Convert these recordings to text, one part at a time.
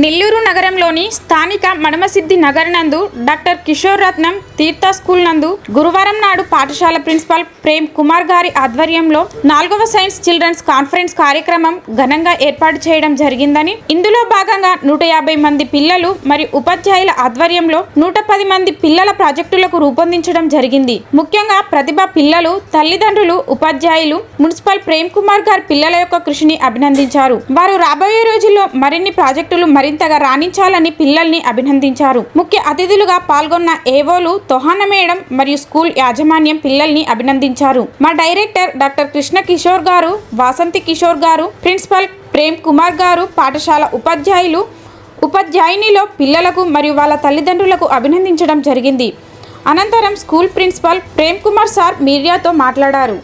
నెల్లూరు నగరంలోని స్థానిక మడమసిద్ధి నగర్ నందు డాక్టర్ కిషోర్ రత్నం తీర్థ స్కూల్ నందు గురువారం నాడు పాఠశాల ప్రిన్సిపాల్ ప్రేమ్ కుమార్ గారి ఆధ్వర్యంలో నాలుగవ సైన్స్ చిల్డ్రన్స్ కాన్ఫరెన్స్ కార్యక్రమం ఘనంగా ఏర్పాటు చేయడం జరిగిందని ఇందులో భాగంగా నూట యాభై మంది పిల్లలు మరియు ఉపాధ్యాయుల ఆధ్వర్యంలో నూట పది మంది పిల్లల ప్రాజెక్టులకు రూపొందించడం జరిగింది. ముఖ్యంగా ప్రతిభ పిల్లలు తల్లిదండ్రులు ఉపాధ్యాయులు మున్సిపల్ ప్రేమ్ కుమార్ గారి పిల్లల యొక్క కృషిని అభినందించారు. వారు రాబోయే రోజుల్లో మరిన్ని ప్రాజెక్టులు మరింతగా రాణించాలని పిల్లల్ని అభినందించారు. ముఖ్య అతిథులుగా పాల్గొన్న ఏవోలు తొహాన మేడం మరియు స్కూల్ యాజమాన్యం పిల్లల్ని అభినందించారు. మా డైరెక్టర్ డాక్టర్ కృష్ణ కిషోర్ గారు వాసంతి కిషోర్ గారు ప్రిన్సిపల్ ప్రేమ్ కుమార్ గారు పాఠశాల ఉపాధ్యాయులు ఉపాధ్యాయునిలో పిల్లలకు మరియు వాళ్ళ తల్లిదండ్రులకు అభినందించడం జరిగింది. అనంతరం school principal Prem Kumar sir మీడియాతో మాట్లాడారు.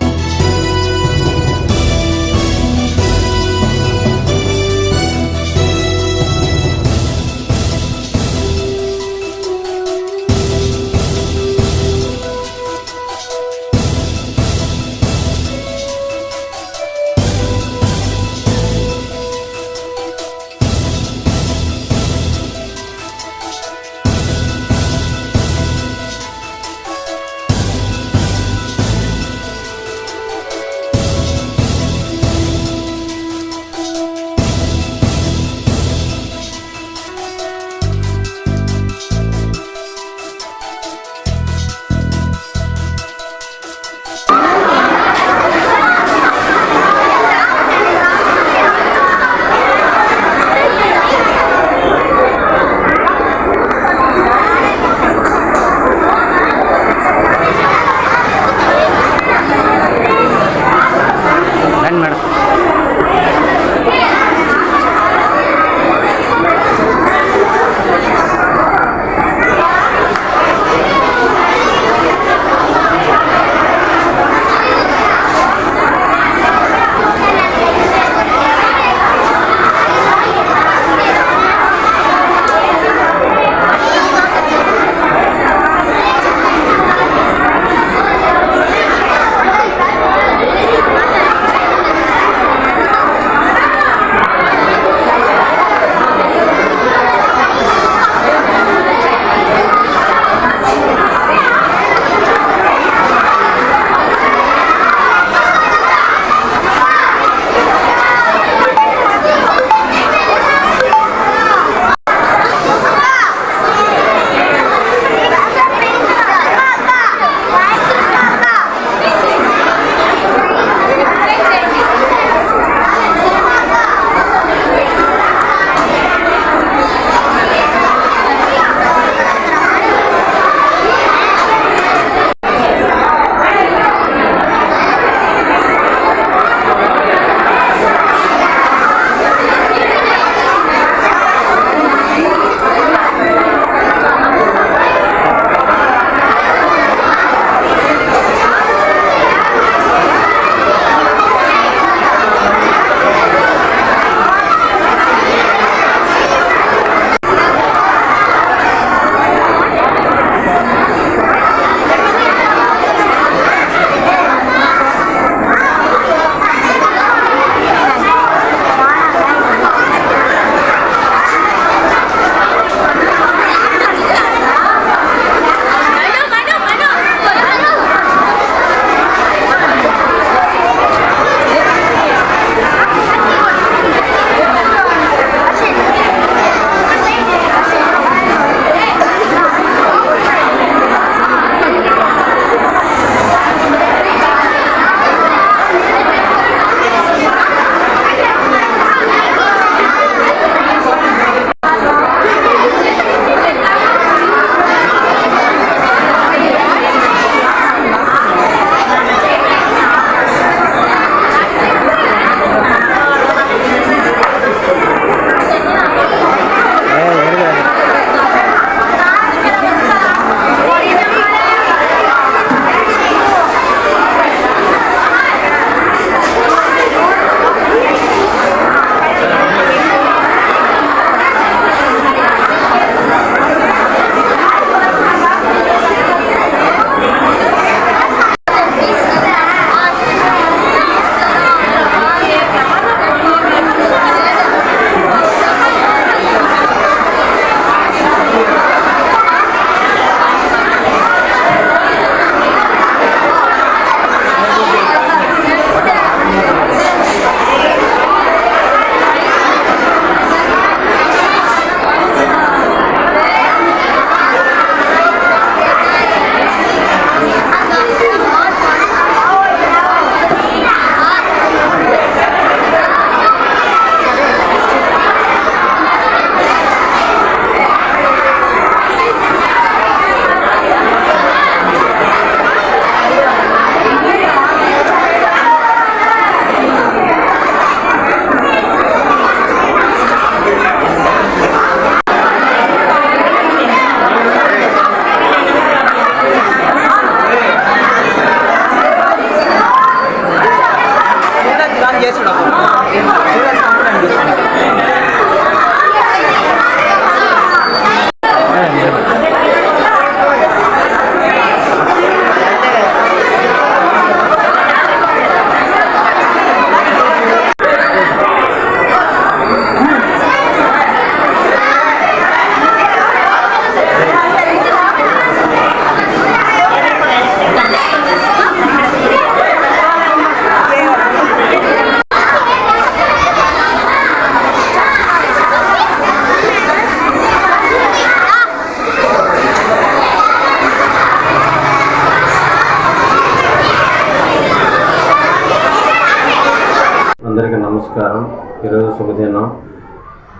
అందరికీ నమస్కారం. ఈరోజు శుభదినం.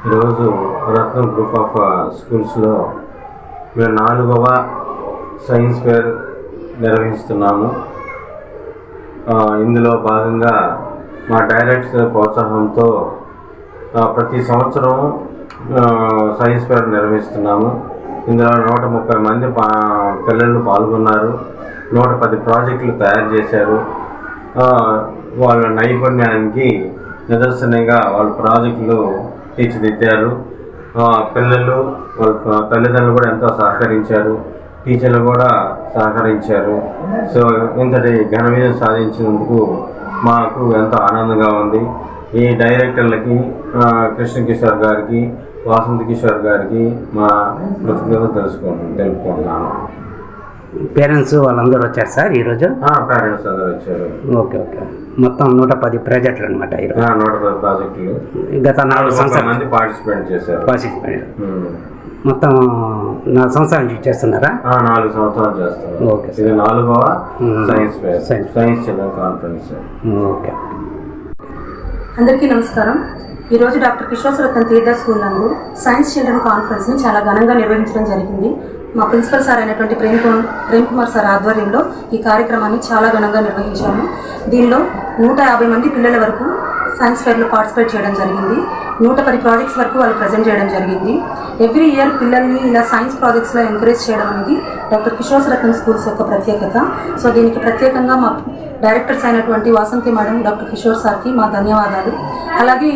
ఈరోజు రత్నం గ్రూప్ ఆఫ్ స్కూల్స్లో మేము నాలుగవ సైన్స్ ఫేర్ నిర్వహిస్తున్నాము. ఇందులో భాగంగా మా డైరెక్ట్స్ ప్రోత్సాహంతో ప్రతి సంవత్సరం సైన్స్ ఫేర్ నిర్వహిస్తున్నాము. ఇందులో నూట ముప్పై మంది పా పిల్లలు పాల్గొన్నారు. నూట పది ప్రాజెక్టులు తయారు చేశారు. వాళ్ళ నైపుణ్యానికి నిదర్శనంగా వాళ్ళ ప్రాజెక్టులు తీర్చిదిద్దారు. పిల్లలు వాళ్ళ తల్లిదండ్రులు కూడా ఎంతో సహకరించారు. టీచర్లు కూడా సహకరించారు. సో ఇంతటి ఘన విజయం సాధించినందుకు మాకు ఎంతో ఆనందంగా ఉంది. ఈ డైరెక్టర్లకి కృష్ణ కిషోర్ గారికి వాసంత్ కిషోర్ గారికి మా కృతజ్ఞత తెలుసుకో తెలుపుకుంటున్నాను. పేరెంట్స్ వాళ్ళందరూ వచ్చారు సార్ ఈరోజు? పేరెంట్స్ అందరూ వచ్చారు. Okay okay. మొత్తం నూట పది ప్రాజెక్టులు అనమాట ఈరోజు. ఆ, నూట పది ప్రాజెక్టులు. గత నాలుగు సంవత్సరాలు మంది పార్టిసిపేట్ చేశారు. పార్టిసిపేట్. మొత్తం నాలుగు సంవత్సరాల నుంచి చేస్తున్నారా? ఆ, నాలుగు సంవత్సరాలు చేస్తారు ఓకే. ఇది నాలుగవ. Science fair science. Science children conference. Okay. అందరికీ నమస్కారం. ఈరోజు డాక్టర్ కిషోర్ రతన్ తీర్థ స్కూల్ నందు సైన్స్ చిల్డ్రన్ కాన్ఫరెన్స్ని చాలా ఘనంగా నిర్వహించడం జరిగింది. మా ప్రిన్సిపల్ సార్ అయినటువంటి ప్రేమ్ ప్రేమ్ కుమార్ సార్ ఆధ్వర్యంలో ఈ కార్యక్రమాన్ని చాలా ఘనంగా నిర్వహించాము. దీనిలో నూట యాభై మంది పిల్లల వరకు సైన్స్ ఫెయిర్లో పార్టిసిపేట్ చేయడం జరిగింది. నూట పది ప్రాజెక్ట్స్ వరకు వాళ్ళు ప్రజెంట్ చేయడం జరిగింది. ఎవ్రీ ఇయర్ పిల్లల్ని ఇలా సైన్స్ ప్రాజెక్ట్స్లో ఎంకరేజ్ చేయడం అనేది డాక్టర్ కిషోర్ రతన్ స్కూల్స్ యొక్క ప్రత్యేకత. సో దీనికి ప్రత్యేకంగా మా డైరెక్టర్స్ అయినటువంటి వాసంతి మేడం డాక్టర్ కిషోర్ సార్కి మా ధన్యవాదాలు. అలాగే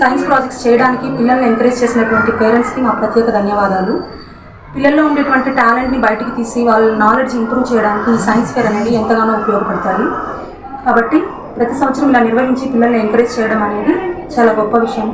సైన్స్ ప్రాజెక్ట్స్ చేయడానికి పిల్లల్ని ఎంకరేజ్ చేసినటువంటి పేరెంట్స్కి మా ప్రత్యేక ధన్యవాదాలు. పిల్లల్లో ఉండేటువంటి టాలెంట్ని బయటికి తీసి వాళ్ళ నాలెడ్జ్ ఇంప్రూవ్ చేయడానికి ఈ సైన్స్ ఫేర్ అనేది ఎంతగానో ఉపయోగపడతాయి. కాబట్టి ప్రతి సంవత్సరం ఇలా నిర్వహించి పిల్లల్ని ఎంకరేజ్ చేయడం అనేది చాలా గొప్ప విషయం.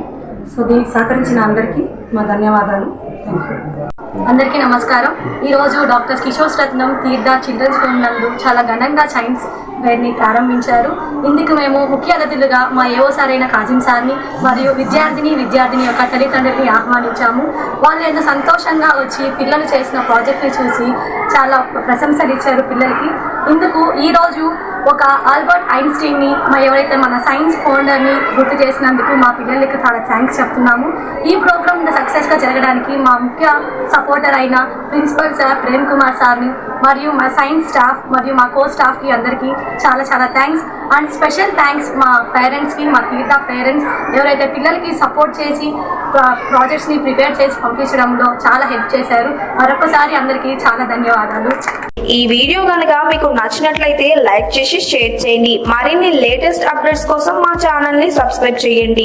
సో దీనికి సహకరించిన అందరికీ మా ధన్యవాదాలు. థ్యాంక్ యూ అందరికీ నమస్కారం. ఈరోజు డాక్టర్ కిషోర్ రత్నం తీర్థ చిల్డ్రన్స్ హోమ్ నందు చాలా ఘనంగా సైన్స్ ఫెయిర్ని ప్రారంభించారు. ఇందుకు మేము ముఖ్య అతిథులుగా మా ఏవో సార్ అయిన కాజిం సార్ని మరియు విద్యార్థిని విద్యార్థిని యొక్క తల్లిదండ్రులని ఆహ్వానించాము. వాళ్ళు ఎంతో సంతోషంగా వచ్చి పిల్లలు చేసిన ప్రాజెక్ట్ని చూసి చాలా ప్రశంసలు ఇచ్చారు పిల్లలకి. ఇందుకు ఈరోజు ఒక ఆల్బర్ట్ ఐన్స్టీన్ని మా ఎవరైతే మన సైన్స్ ఫౌండర్ని గుర్తు చేసినందుకు మా పిల్లలకి చాలా థ్యాంక్స్ చెప్తున్నాము. ఈ ప్రోగ్రామ్ సక్సెస్గా జరగడానికి మా ముఖ్య సపోర్టర్ అయిన ప్రిన్సిపల్ సార్ ప్రేమ్ కుమార్ సార్ని మరియు మా సైన్స్ స్టాఫ్ మరియు మా కో స్టాఫ్కి అందరికీ చాలా చాలా థ్యాంక్స్ అండ్ స్పెషల్ థ్యాంక్స్ మా పేరెంట్స్కి మా తీర్థ పేరెంట్స్ ఎవరైతే పిల్లలకి సపోర్ట్ చేసి ప్రాజెక్ట్స్ని ప్రిపేర్ చేసి పంపించడంలో చాలా హెల్ప్ చేశారు. మరొకసారి అందరికీ చాలా ధన్యవాదాలు. ఈ వీడియో కనుక మీకు నచ్చినట్లయితే లైక్ చేసి షేర్ చేయండి. మరిన్ని లేటెస్ట్ అప్డేట్స్ కోసం మా ఛానల్ని సబ్స్క్రైబ్ చేయండి.